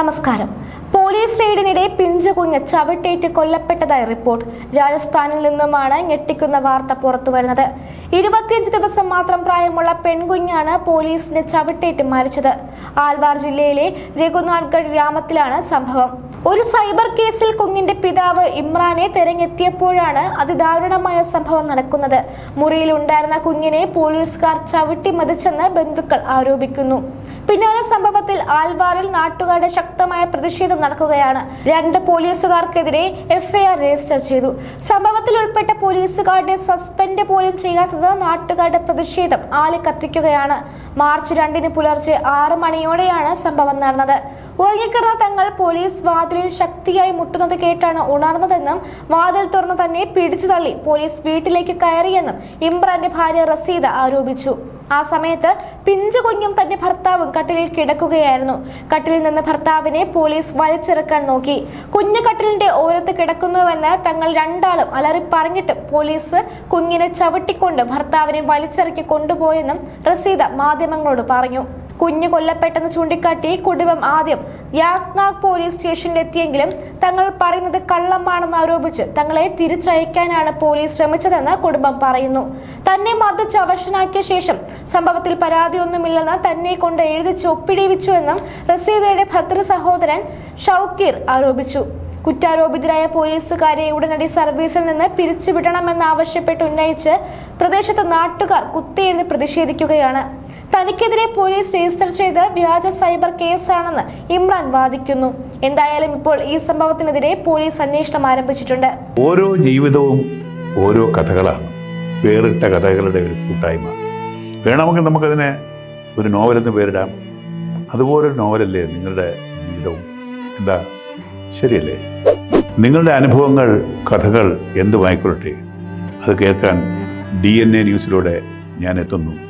നമസ്കാരം. പോലീസ് റെയ്ഡിനിടെ പിഞ്ചു കുഞ്ഞ് ചവിട്ടേറ്റ് കൊല്ലപ്പെട്ടതായി റിപ്പോർട്ട്. രാജസ്ഥാനിൽ നിന്നുമാണ് ഞെട്ടിക്കുന്ന വാർത്ത പുറത്തു വരുന്നത് ഇരുപത്തിയഞ്ച് ദിവസം മാത്രം പ്രായമുള്ള പെൺകുഞ്ഞാണ് പോലീസിന്റെ ചവിട്ടേറ്റ് മരിച്ചത്. ആൽവാർ ജില്ലയിലെ രഘുനാഥ്ഗഡ് ഗ്രാമത്തിലാണ് സംഭവം. ഒരു സൈബർ കേസിൽ കുഞ്ഞിന്റെ പിതാവ് ഇമ്രാനെ തെരഞ്ഞെത്തിയപ്പോഴാണ് അതിദാരുണമായ സംഭവം നടക്കുന്നത്. മുറിയിൽ ഉണ്ടായിരുന്ന കുഞ്ഞിനെ പോലീസുകാർ ചവിട്ടി മതിച്ചെന്ന് ബന്ധുക്കൾ ആരോപിക്കുന്നു. പിന്നാലെ സംഭവത്തിൽ ആൽവാറിൽ നാട്ടുകാരുടെ ശക്തമായ പ്രതിഷേധം നടക്കുകയാണ്. രണ്ട് പോലീസുകാർക്കെതിരെ എഫ്ഐആർ രജിസ്റ്റർ ചെയ്തു. സംഭവത്തിൽ ഉൾപ്പെട്ട പോലീസുകാരുടെ സസ്പെൻഡ് പോലും ചെയ്യാത്തത് നാട്ടുകാരുടെ പ്രതിഷേധം ആളിക്കത്തിക്കുകയാണ്. മാർച്ച് രണ്ടിന് പുലർച്ചെ ആറ് മണിയോടെയാണ് സംഭവം നടന്നത്. ഉറങ്ങിക്കിടന്ന തങ്ങൾ പോലീസ് വാതിലിൽ ശക്തിയായി മുട്ടുന്നത് കേട്ടാണ് ഉണർന്നതെന്നും വാതിൽ തുറന്ന് തന്നെ പിടിച്ചു തള്ളി പോലീസ് വീട്ടിലേക്ക് കയറിയെന്നും ഇമ്രാന്റെ ഭാര്യ റസീദ ആരോപിച്ചു. ആ സമയത്ത് പിഞ്ചു കുഞ്ഞും തന്റെ ഭർത്താവും കട്ടിലിൽ കിടക്കുകയായിരുന്നു. കട്ടിലിൽ നിന്ന് ഭർത്താവിനെ പോലീസ് വലിച്ചിറക്കാൻ നോക്കി. കുഞ്ഞു കട്ടിലിന്റെ ഓരത്ത് കിടക്കുന്നുവെന്ന് തങ്ങൾ രണ്ടാളും അലറി പറഞ്ഞിട്ട് പോലീസ് കുഞ്ഞിനെ ചവിട്ടിക്കൊണ്ട് ഭർത്താവിനെ വലിച്ചിറക്കി കൊണ്ടുപോയെന്നും റസീദ മാധ്യമങ്ങളോട് പറഞ്ഞു. കുഞ്ഞ് കൊല്ലപ്പെട്ടെന്ന് ചൂണ്ടിക്കാട്ടി കുടുംബം ആദ്യം യാഗ്നാഗ് പോലീസ് സ്റ്റേഷനിലെത്തിയെങ്കിലും തങ്ങൾ പറയുന്നത് കള്ളമാണെന്ന് ആരോപിച്ച് തങ്ങളെ തിരിച്ചയക്കാനാണ് പോലീസ് ശ്രമിച്ചതെന്ന് കുടുംബം പറയുന്നു. തന്നെ മർദ്ദിച്ച് അവശനാക്കിയ ശേഷം സംഭവത്തിൽ പരാതിയൊന്നുമില്ലെന്ന് തന്നെ കൊണ്ട് എഴുതിച്ച് ഒപ്പിടിവിച്ചുവെന്നും റസീദയുടെ ഭദ്ര സഹോദരൻ ഷൗക്കീർ ആരോപിച്ചു. കുറ്റാരോപിതരായ പോലീസുകാരെ ഉടനടി സർവീസിൽ നിന്ന് പിരിച്ചുവിടണമെന്ന് ആവശ്യപ്പെട്ട് ഉന്നയിച്ച് പ്രദേശത്ത് നാട്ടുകാർ കുത്തിയെഴുതി പ്രതിഷേധിക്കുകയാണ്. തനിക്കെതിരെ പോലീസ് രജിസ്റ്റർ ചെയ്ത് വ്യാജ സൈബർ കേസാണെന്ന് ഇമ്രാൻ വാദിക്കുന്നു. എന്തായാലും ഇപ്പോൾ ഈ സംഭവത്തിനെതിരെ പോലീസ് അന്വേഷണം ആരംഭിച്ചിട്ടുണ്ട്. ഓരോ ജീവിതവും ഓരോ കഥകളാണ്. വേറിട്ട കഥകളുടെ ഒരു കൂട്ടായ്മ. വേണമെങ്കിൽ നമുക്കതിനെ ഒരു നോവലെന്ന് പേരിടാം. അതുപോലൊരു നോവലല്ലേ നിങ്ങളുടെ ജീവിതവും? എന്താ? ശരിയല്ലേ? നിങ്ങളുടെ അനുഭവങ്ങൾ കഥകൾ എന്തുമായിക്കൊള്ളട്ടെ? അത് കേൾക്കാൻ ഡി എൻ എ ന്യൂസിലൂടെ ഞാൻ എത്തുന്നു.